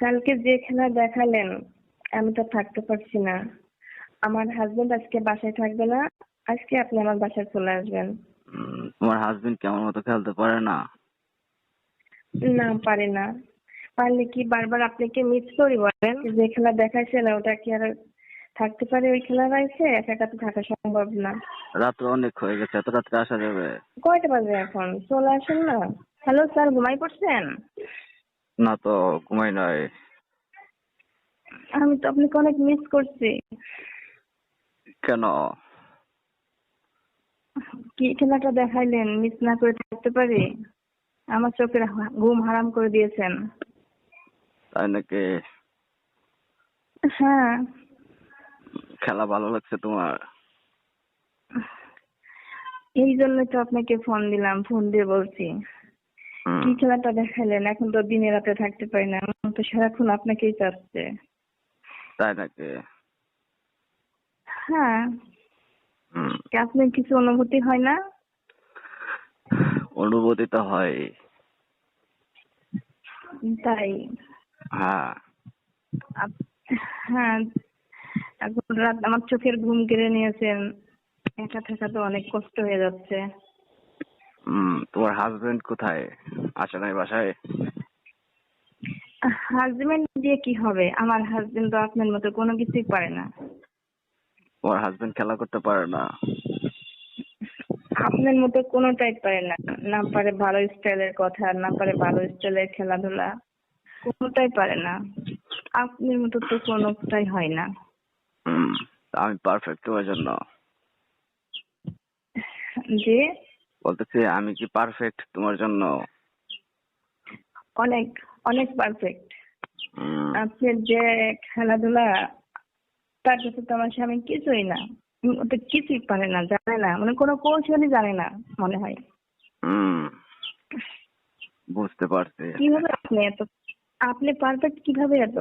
কালকে যে খেলা দেখালেন আমি তো থাকতে পারছি না। আমার হাজবেন্ড আজকে বাসায় থাকবে না আজকে আপনি আমার বাসায় চলে আসবেন। তোমার হাজবেন্ড কেমন মতো খেলতে পারে না? না পারি না। পারলে কি বারবার আপনাকে মিস করি বলেন? যে খেলা দেখাইছেন ওটা কি আর থাকতে পারে ওই খেলা রয়েছে একা একা তো থাকা সম্ভব না। রাত্র অনেক হয়ে গেছে এত রাত্রে আসা যাবে? কয়টা বাজে এখন? চলে আসেন না। হ্যালো স্যার ঘুমাই পড়ছেন? না তো ঘুমাই নাই। আমি তো আপনাকে অনেক মিস করছি। কেন? কি খেলাটা দেখাইলেন? মিস না করে থাকতে পারি? আমার চোখের ঘুম হারাম করে দিয়েছেন। তাই নাকি? হ্যাঁ। খেলা ভালো লাগছে তোমার? এই জন্য তো আপনাকে ফোন দিলাম ফোন দিয়ে বলছি। কি খেলাটা দেখাইলেন এখন তো দিনে রাতে থাকতে পারি না আমার তো সারাক্ষণ আপনাকেই চাচ্ছে। তাই নাকি? হ্যাঁ। আপনার কিছু অনুভূতি হয় না? অনুভূতি তো হয়। তাই? হ্যাঁ। হ্যাঁ। এখন রাত আমার চোখের ঘুম কেড়ে নিয়েছেন। একা থাকা তো অনেক কষ্ট হয়ে যাচ্ছে। তোমার হাজবেন্ড কোথায়? আসে নাই বাসায়? হাজবেন্ড দিয়ে কি হবে? আমার হাজবেন্ড তো আপনার মতো কোনো কিছুই পারে না। তোমার হাজবেন্ড খেলা করতে পারে না। আপনার মতো কোনোটাই পারে না। না পারে ভালো স্টাইলের কথা না পারে ভালো স্টাইলের খেলাধুলা। কোনোটাই পারে না। আপনার মতো তো কোনোটাই হয় না। হুম, আমি পারফেক্ট তোমার জন্য। যে বলতেছি আমি কি পারফেক্ট তোমার জন্য? অনেক অনেক পারফেক্ট হুম, আপনার যে খেলাধুলা তার কাছে তো আমার স্বামী কিছুই না। উম, ও তো কিছুই পারে না জানে না। মানে কোনো কৌশলই জানে না মনে হয়। বুঝতে পারছি। কীভাবে আপনি এত আপনি পারফেক্ট কীভাবে এত?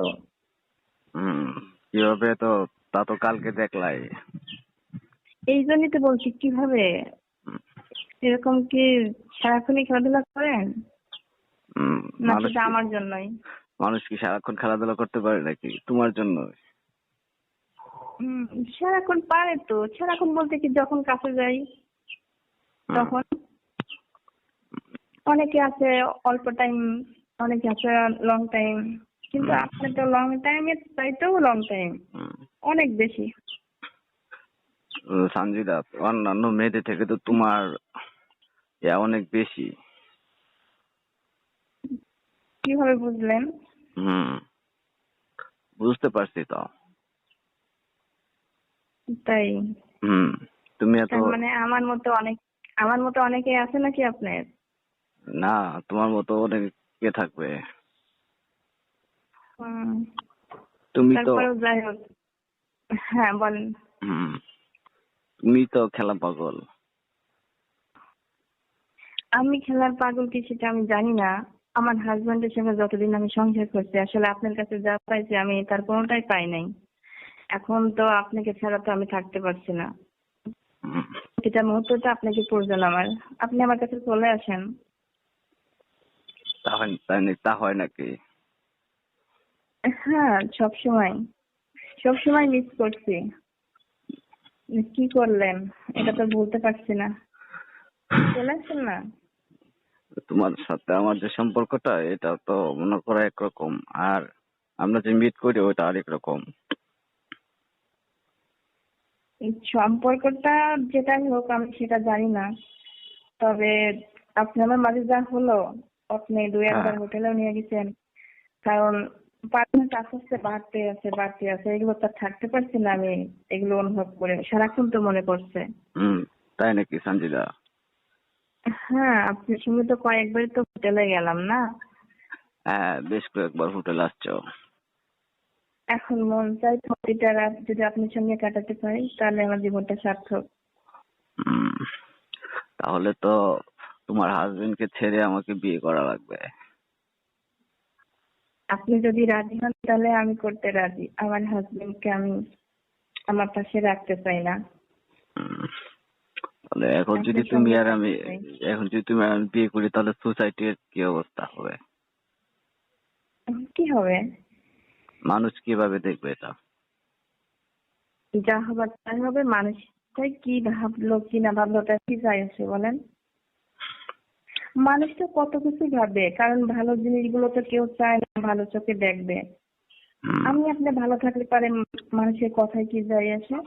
কীভাবে তো তা তো কালকে দেখলাই। এই জন্যই তো বলছি কীভাবে এরকম কি সারাক্ষণই খেলাধুলা করেন? হুম, না মানুষ আমার জন্যই? মানুষ কি সারাক্ষণ খেলাধুলা করতে পারে নাকি? তোমার জন্য হুম, সারাক্ষণ পারে তো। সারাক্ষণ বলতে কি যখন কাছে যাই তখন অনেকে আছে অল্প টাইম অনেকে আছে লং টাইম কিন্তু। আপনার তো লং টাইমের চাইতেও লং টাইম অনেক বেশি। সঞ্জিদা অন্যান্য মেয়েদের থেকে তো তোমার ইয়া অনেক বেশি। কীভাবে বুঝলেন? হুম বুঝতে পারছি তো। তাই? হুম তুমি এত মানে আমার মতো অনেক আমার মতো অনেকে আছে নাকি আপনার? না তোমার মতো অনেকে থাকবে? হুম, তুমি তো তারপরেও যাই হোক। হ্যাঁ বলেন। হুম তুমি তো খেলা পাগল। আমি খেলার পাগল কি সেটা আমি জানি না। আমার হাজবেন্ডের সঙ্গে যতদিন আমি সংসার করছি আসলে আপনার কাছে যা পাইছি আমি তার কোনোটাই পাই নাই। এখন তো আপনাকে ছাড়া তো আমি থাকতে পারছি না। এটা মুহূর্তটা আপনাকে প্রয়োজন আমার। আপনি আমার কাছে চলে আসেন। তা হয় তা হয় নাকি? হ্যাঁ সব সময়। সব সময় মিস করছি। কি করলেন? এটা তো বলতে পারছি না। চলে আসেন না? তোমার সাথে আমার যে সম্পর্কটা এটা তো মনে করো একরকম। আর আমরা যে মিট করি ওইটা আরেক রকম। সম্পর্কটা যেটাই হোক আমি সেটা জানি না। তবে আপনি আমার মাঝে যা হলো আপনি দুই একবার হ্যাঁ। হোটেলেও নিয়ে গেছেন। কারণ পার্টনার আস্তে আস্তে বাড়তে আছে বাড়তে আছে এগুলো তো থাকতে পারছি না আমি। এগুলো অনুভব করে সারাক্ষণ তো মনে পড়ছে। হুম তাই নাকি সঞ্জিদা হ্যাঁ আপনার সঙ্গে তো কয়েকবার তো হোটেলে গেলাম না? হ্যাঁ বেশ কয়েকবার হোটেল আসছো। এখন মন চাই প্রতিটা রাত যদি আপনার সঙ্গে কাটাতে পারি তাহলে আমার জীবনটা সার্থক। তাহলে তো তোমার হাজবেন্ডকে ছেড়ে আমাকে বিয়ে করা লাগবে। আপনি যদি রাজি হন তাহলে আমি করতে রাজি। আমার হাজবেন্ডকে আমি আমার পাশে রাখতে চাই না। তাহলে এখন যদি তুমি আর আমি এখন যদি তুমি আর আমি বিয়ে করি তাহলে সোসাইটির কি অবস্থা হবে? কি হবে? মানুষ কীভাবে দেখবে এটা? যা হবার তাই হবে মানুষটাই কি ভাবলো কি না ভাবলো ওটা কি যায় আসে বলেন? মানুষ তো কত কিছু ভাবে কারণ ভালো জিনিসগুলো তো কেউ চায় না ভালো চোখে দেখবে। আমি আপনি ভালো থাকলে পারে মানুষের কথায় কি যায় আসে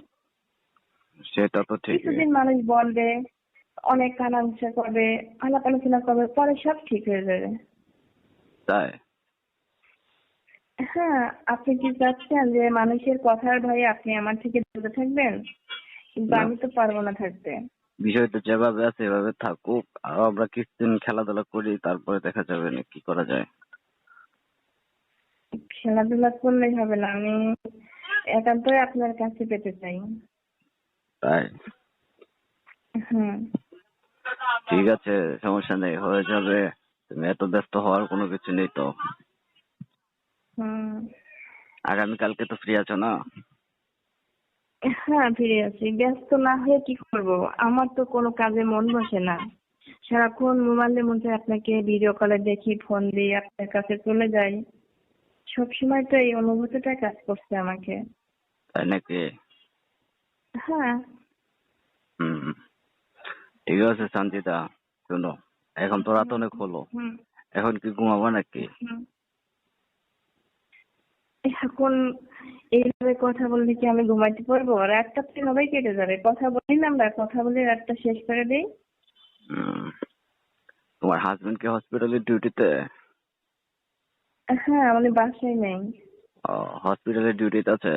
সেটা তো ঠিক কিছুদিন মানুষ বলবে অনেক কানাংশা করবে আলাপ আলোচনা করবে পরে সব ঠিক হয়ে যাবে। তাই? হ্যাঁ আপনি কি চাচ্ছেন যে মানুষের কথার ভয়ে আপনি আমার থেকে দূরে থাকবেন? কিন্তু আমি তো পারব না থাকতে। বিষয়টা যেভাবে আছে এভাবে থাকুক। আর আমরা কিছুদিন খেলাধুলা করি তারপরে দেখা যাবে না কি করা যায়। খেলাধুলা করলেই হবে না আমি একান্তই আপনার কাছে পেতে চাই। তাই? হুম। ঠিক আছে সমস্যা নেই হয়ে যাবে। তুমি এত ব্যস্ত হওয়ার কোনো কিছু নেই তো। হুম। আগামীকালকে তো ফ্রি আছো না? হ্যাঁ ফিরে আছি। ব্যস্ত না হয়ে কি করব? আমার তো কোনো কাজে মন বসে না। সারাক্ষণ মোবাইলের মধ্যে আপনাকে ভিডিও কলে দেখি ফোন দিই আপনার কাছে চলে যাই। সবসময় তো এই অনুভূতিটা কাজ করছে আমাকে। তাই নাকি? হ্যাঁ। ঠিক আছে শান্তিদা শোনো এখন তো রাত অনেক হলো। এখন কি ঘুমাবো নাকি? এখন এইভাবে কথা বললে কি আমি ঘুমাইতে পারব? রাতটা তো এভাবেই কেটে যাবে। কথা বলি না আমরা কথা বলে রাতটা শেষ করে দেই। তোমার হাজবেন্ড কি হসপিটালের ডিউটিতে হ্যাঁ আমাদের বাসায় নেই। ও হসপিটালের ডিউটিতে আছে?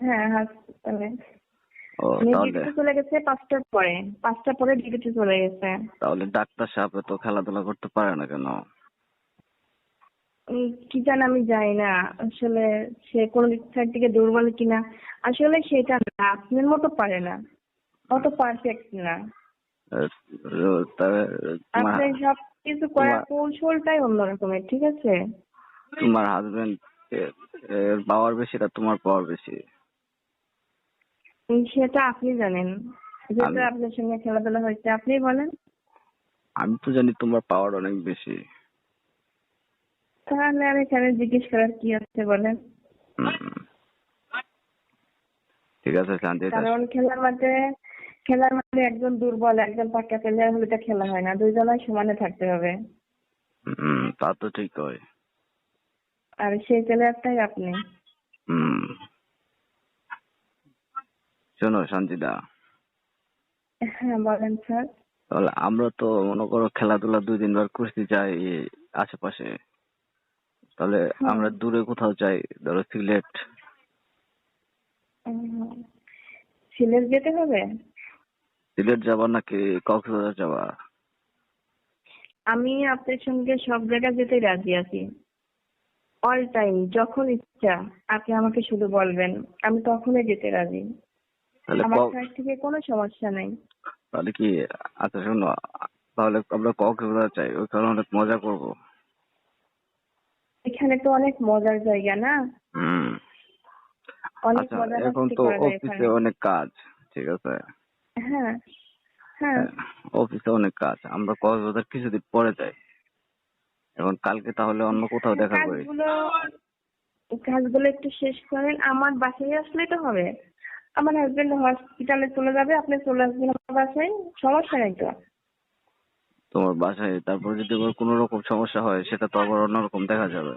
হ্যাঁ হাসপাতালে ডিউটিতে চলে গেছে পাঁচটার পরে। পাঁচটার পরে ডিউটিতে চলে গেছে। তাহলে ডাক্তার সাহেব তো খেলাধুলা করতে পারে না কেন? কি জানি আমি জানি না। আসলে সে কোন দিক থেকে দুর্বল কিনা। আসলে সেটা না আপনার মতো পারে না। অত পারফেক্ট না। আপনার সব কিছু করার কৌশলটাই অন্যরকমের ঠিক আছে? তোমার হাজবেন্ড এর পাওয়ার বেশি না তোমার পাওয়ার বেশি? সেটা আপনি জানেন। যেহেতু আপনার সঙ্গে খেলাধুলা হয়েছে আপনি বলেন। আমি তো জানি তোমার পাওয়ার অনেক বেশি। তাহলে আর এখানে জিজ্ঞেস করার কি আছে বলেন। ঠিক আছে শান্তি কারণ খেলার মাঠে খেলার মাঠে একজন দুর্বল একজন পাক্কা প্লেয়ার হলে তো খেলা হয় না। দুইজনাই সমানে থাকতে হবে। তা তো ঠিক হয়। আর সেই প্লেয়ারটাই আপনি হুম শোনো শান্তিদা। হ্যাঁ বলেন স্যার। তাহলে আমরা তো মনে করো খেলাধুলা দুই তিনবার করতে যাই আশেপাশে। তাহলে আমরা দূরে কোথাও যাই ধরো সিলেট। সিলেট যেতে হবে? সিলেট যাবা নাকি কক্সবাজার যাবা? আমি আপনার সঙ্গে সব জায়গায় যেতে রাজি আছি। অল টাইম যখন ইচ্ছা আপনি আমাকে শুধু বলবেন আমি তখনই যেতে রাজি। তাহলে আমার সাইড থেকে কোনো সমস্যা নেই। তাহলে কি আচ্ছা শোনো তাহলে আমরা কক্সবাজার চাই ওইখানে অনেক মজা করব। এখানে তো অনেক মজার জায়গা না? হুম। আচ্ছা এখন তো অফিসে অনেক কাজ ঠিক আছে? হ্যাঁ হ্যাঁ। অফিসে অনেক কাজ আমরা কক্সবাজার কিছুদিন পরে যাই। এখন কালকে তাহলে অন্য কোথাও দেখা করি। কাজগুলো কাজগুলো একটু শেষ করেন আমার বাসায় আসলে তো হবে। আমার হাজবেন্ড হসপিটালে চলে যাবে আপনি চলে আসবেন আমার বাসায় সমস্যা নেই তো। তোমার বাসায় তারপর যদি আবার কোনো রকম সমস্যা হয় সেটা তো আবার অন্যরকম দেখা যাবে।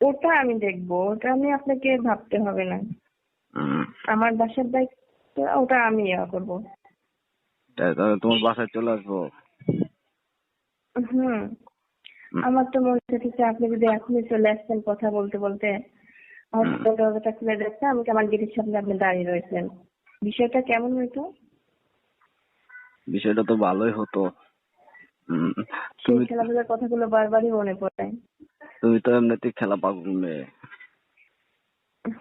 ওটা আমি দেখব ওটা আমি আপনাকে ভাবতে হবে না। আমার বাসার দায়িত্ব ওটা আমি ইয়া করব। তাহলে তোমার বাসায় চলে আসব? হুম। আমার তো মনে হচ্ছে আপনি যদি এখনই চলে আসছেন কথা বলতে বলতে হসপিটাল দরজাটা খুলে যাচ্ছে আমাকে আমার গেটের সামনে আপনি দাঁড়িয়ে রয়েছেন। বিষয়টা কেমন হইতো? বিষয়টা তো ভালোই হতো। তুমি খেলাধুলার কথাগুলো বারবারই মনে পড়ে। তুমি তো এমনিতেই খেলা পাগল মেয়ে।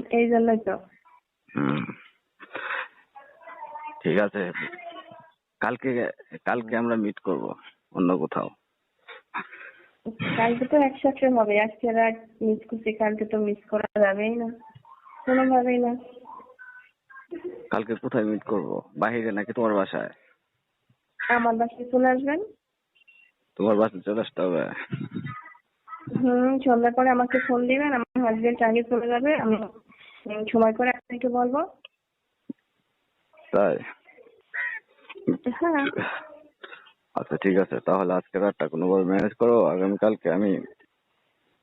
এই জন্যই তো। ঠিক আছে। কালকে কালকে আমরা মিট করব অন্য কোথাও। কালকে তো একসাথে হবে আজকে রাত মিস করছি কালকে তো মিস করা যাবেই না কোনোভাবেই না। কালকে কোথায় মিট করব? বাহিরে নাকি তোমার বাসায়? আমার বাসায় চলে আসবেন? তোমার বাসায় চলে আসতে হবে। হুম সন্ধ্যার পরে আমাকে ফোন দিবেন আমার হাজবেন্ড আগে চলে যাবে আমি সময় করে আপনাকে বলব। তাই? হ্যাঁ। আচ্ছা ঠিক আছে। তাহলে আজকে রাতটা কোনোভাবে ম্যানেজ করো। আগামীকালকে আমি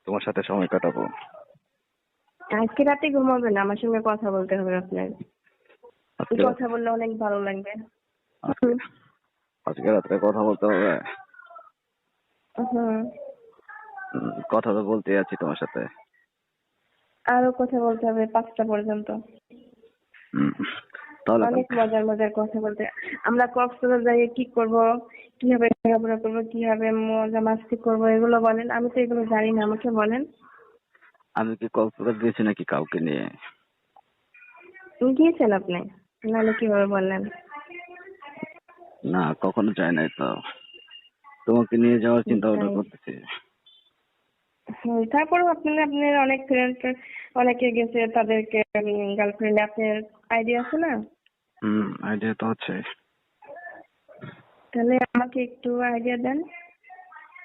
তোমার সাথে সময় কাটাবো। আজকে রাতে ঘুমাবেন আমার সঙ্গে কথা বলতে হবে আপনার। কথা বললে অনেক ভালো লাগবে। আজকে রাত্রে কথা বলতে হবে। কথা তো বলতে আছি তোমার সাথে। আরও কথা বলতে হবে পাঁচটা পর্যন্ত। তাহলে অনেক মজার মজার কথা বলতে। আমরা কক্সবাজার যাই কি করব? কীভাবে ঘোরাফেরা করব? কীভাবে মজা মাস্তি করব? এগুলো বলেন। আমি তো এগুলো জানি না আমাকে বলেন। আমি কি কক্সবাজার গেছি নাকি কাউকে নিয়ে? গিয়েছেন আপনি? নাহলে কীভাবে বললেন? না কখনো যাই নাই তো। তোমাকে নিয়ে যাওয়ার চিন্তা ভাবনা করতেছি। তারপরেও আপনার আপনার অনেক ফ্রেন্ড অনেকে গেছে তাদেরকে গার্লফ্রেন্ড আপনার আইডিয়া আছে না? হুম আইডিয়া তো হচ্ছে তাহলে আমাকে একটু আইডিয়া দেন।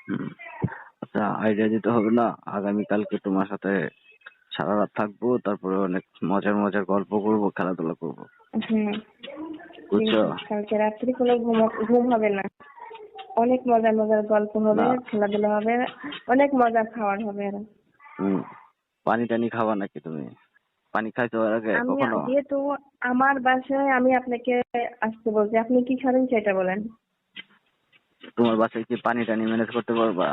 হুম আচ্ছা আইডিয়া দিতে হবে না। আগামী কালকে তোমার সাথে সারা রাত থাকব তারপরে অনেক মজার মজার গল্প করব খেলাধুলা করব। হুম বুঝছ? কালকে রাত্রি কোনো ঘুম ঘুম হবে না। অনেক মজার মজার গল্প হবে খেলাধুলা হবে অনেক মজার খাওয়ার হবে আর হুম পানি টানি খাবা নাকি তুমি? পানি খাইছো আগে কখনো? যেহেতু আমার বাসায় আমি আপনাকে আসতে বলছি আপনি কি খাবেন সেটা বলেন। তোমার বাসায় কি পানি টানি ম্যানেজ করতে পারবা?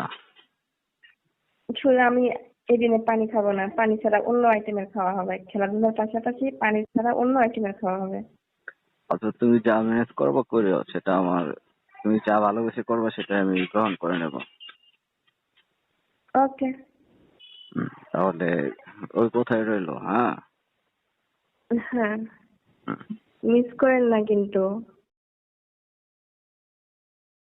শুধু আমি এদিনে পানি খাব না পানি ছাড়া অন্য আইটেমের খাওয়া হবে। খেলাধুলার পাশাপাশি পানি ছাড়া অন্য আইটেমের খাওয়া হবে। অথচ তুমি যা ম্যানেজ করব করিও সেটা আমার তুমি যা ভালোবেসে করবে সেটা আমি গ্রহণ করে নেব। ওকে। তাহলে ওই কোথায় রইল হ্যাঁ? হ্যাঁ। মিস করেন না কিন্তু।